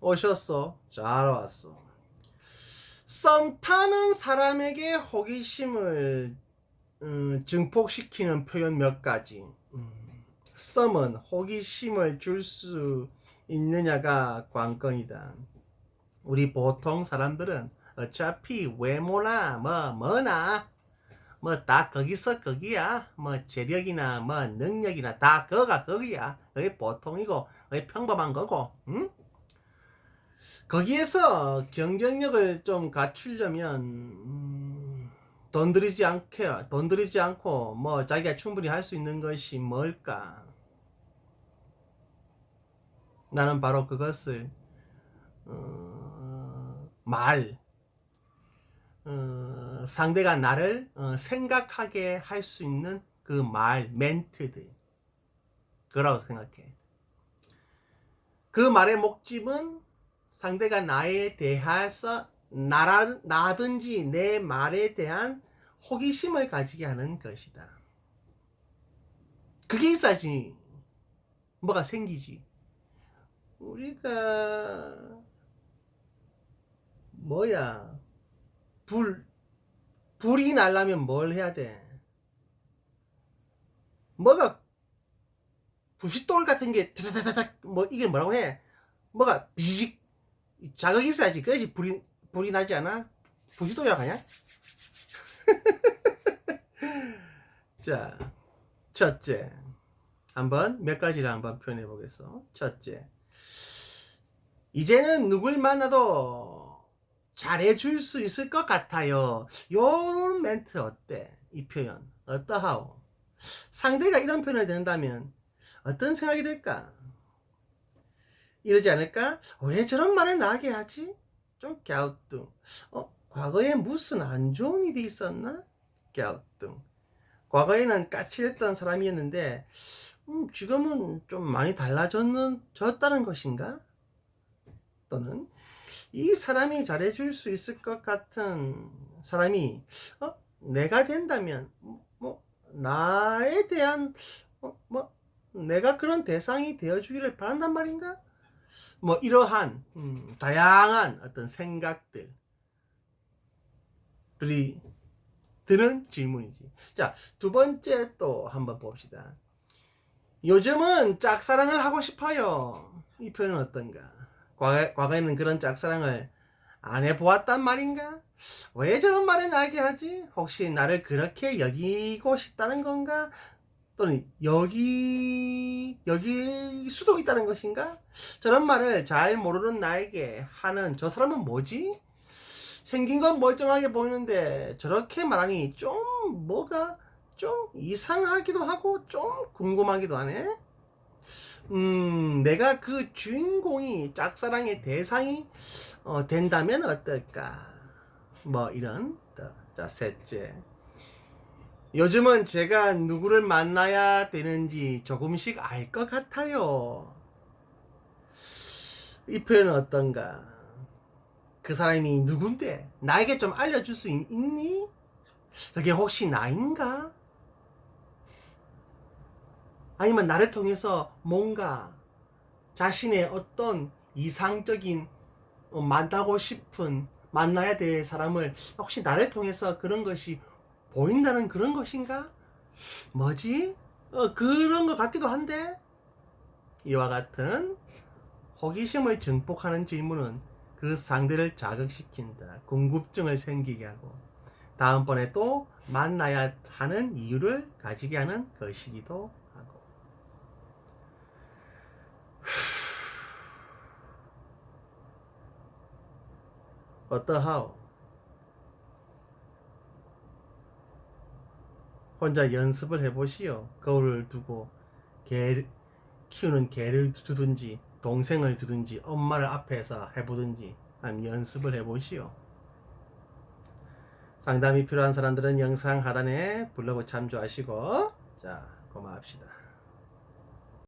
오셨어. 잘 왔어. 썸 타는 사람에게 호기심을 음, 증폭시키는 표현 몇 가지. 음, 썸은 호기심을 줄 수 있느냐가 관건이다. 우리 보통 사람들은 어차피 외모나 뭐 뭐나 뭐 다 거기서 거기야. 뭐 재력이나 뭐 능력이나 다 거가 거기야. 그게 보통이고 그게 평범한 거고. 응? 거기에서 경쟁력을 좀 갖추려면 음, 돈 들이지 않게 돈 들이지 않고 뭐 자기가 충분히 할 수 있는 것이 뭘까? 나는 바로 그것을 어, 말 어, 상대가 나를 어, 생각하게 할 수 있는 그 말 멘트들 그라고 생각해. 그 말의 목적은 상대가 나에 대해서 나라, 나든지 내 말에 대한 호기심을 가지게 하는 것이다. 그게 있어야지 뭐가 생기지. 우리가 뭐야 불 불이 날라면 뭘 해야 돼? 뭐가 부싯돌 같은 게 드다다닥 뭐 이게 뭐라고 해? 뭐가 비직 자극이 있어야지 그것이 불이 불이 나지 않아? 부싯돌이라고 하냐? 자 첫째 한번 몇 가지를 한번 표현해 보겠어. 첫째 이제는 누굴 만나도 잘해줄 수 있을 것 같아요. 요런 멘트 어때? 이 표현 어떠하오? 상대가 이런 표현을 된다면 어떤 생각이 들까? 이러지 않을까? 왜 저런 말을 나게 하지? 좀 갸우뚱. 어, 과거에 무슨 안 좋은 일이 있었나? 갸우뚱. 과거에는 까칠했던 사람이었는데, 음, 지금은 좀 많이 달라졌는, 졌다는 것인가? 또는, 이 사람이 잘해줄 수 있을 것 같은 사람이, 어, 내가 된다면, 뭐, 나에 대한, 어, 뭐, 내가 그런 대상이 되어주기를 바란단 말인가? 뭐 이러한 음, 다양한 어떤 생각들이 드는 질문이지. 자, 두 번째 또 한번 봅시다. 요즘은 짝사랑을 하고 싶어요. 이 표현은 어떤가? 과거, 과거에는 그런 짝사랑을 안 해보았단 말인가? 왜 저런 말을 나게 하지? 혹시 나를 그렇게 여기고 싶다는 건가? 또는 여기 여기 수도 있다는 것인가? 저런 말을 잘 모르는 나에게 하는 저 사람은 뭐지? 생긴 건 멀쩡하게 보이는데 저렇게 말하니 좀 뭐가 좀 이상하기도 하고 좀 궁금하기도 하네. 음, 내가 그 주인공이 짝사랑의 대상이 어, 된다면 어떨까? 뭐 이런. 자, 셋째. 요즘은 제가 누구를 만나야 되는지 조금씩 알 것 같아요. 이 표현은 어떤가? 그 사람이 누군데? 나에게 좀 알려줄 수 있, 니 그게 혹시 나인가? 아니면 나를 통해서 뭔가 자신의 어떤 이상적인 어, 만나고 싶은 만나야 될 사람을 혹시 나를 통해서 그런 것이 보인다는 그런 것인가? 뭐지? 어, 그런 것 같기도 한데? 이와 같은 호기심을 증폭하는 질문은 그 상대를 자극시킨다. 궁금증을 생기게 하고, 다음번에 또 만나야 하는 이유를 가지게 하는 것이기도 하고. 어떠하오? 혼자 연습을 해보시오. 거울을 두고 개 키우는 개를 두든지 동생을 두든지 엄마를 앞에서 해보든지 아니면 연습을 해보시오. 상담이 필요한 사람들은 영상 하단에 블로그 참조하시고 자 고마합시다.